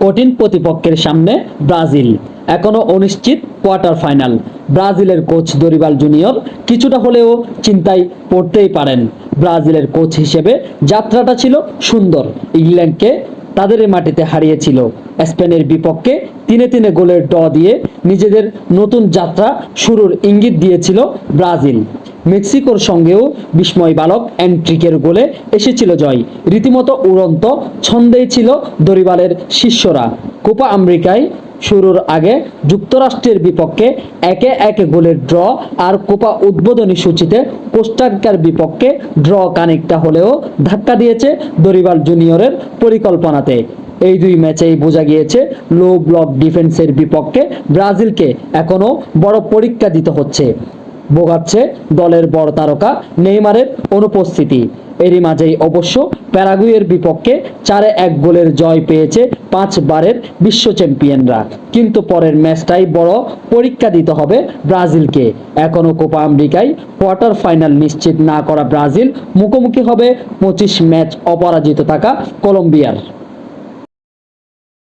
কঠিন প্রতিপক্ষের সামনে ব্রাজিল। এখনও অনিশ্চিত কোয়ার্টার ফাইনাল। ব্রাজিলের কোচ দরিবাল জুনিয়র কিছুটা হলেও চিন্তায় পড়তেই পারেন। ব্রাজিলের কোচ হিসেবে যাত্রাটা ছিল সুন্দর। ইংল্যান্ডকে তাদের মাটিতে হারিয়েছিল। স্পেনের বিপক্ষে তিনে তিনে গোলের ড দিয়ে নিজেদের নতুন যাত্রা শুরুর ইঙ্গিত দিয়েছিল ব্রাজিল। মেক্সিকোর সঙ্গেও বিস্ময় বালক অ্যান্ট্রিকের গোলে এসেছিল জয়। রীতিমতো উড়ন্ত ছন্দেই ছিল দরিবালের শিষ্যরা। কোপা আমেরিকায় শুরুর আগে যুক্তরাষ্ট্রের বিপক্ষে একে একে গোলের ড্র আর কোপা উদ্বোধনী সূচিতে কোস্টারিকার বিপক্ষে ড্র কানেকটা হলেও ধাক্কা দিয়েছে দরিবাল জুনিয়রের পরিকল্পনাতে। এই দুই ম্যাচেই বোঝা গিয়েছে লো ব্লক ডিফেন্সের বিপক্ষে ব্রাজিলকে এখনও বড় পরীক্ষা দিতে হচ্ছে। ভোগাচ্ছে দলের বড় তারকা নেইমারের অনুপস্থিতি। এরই মাঝেই অবশ্য প্যারাগুয়ের বিপক্ষে চারে এক গোলের জয় পেয়েছে পাঁচবারের বিশ্ব চ্যাম্পিয়নরা। কিন্তু পরের ম্যাচটাই বড় পরীক্ষা দিতে হবে ব্রাজিলকে। এখনও কোপা আমেরিকায় কোয়ার্টার ফাইনাল নিশ্চিত না করা ব্রাজিল মুখোমুখি হবে পঁচিশ ম্যাচ অপরাজিত থাকা কলম্বিয়ার।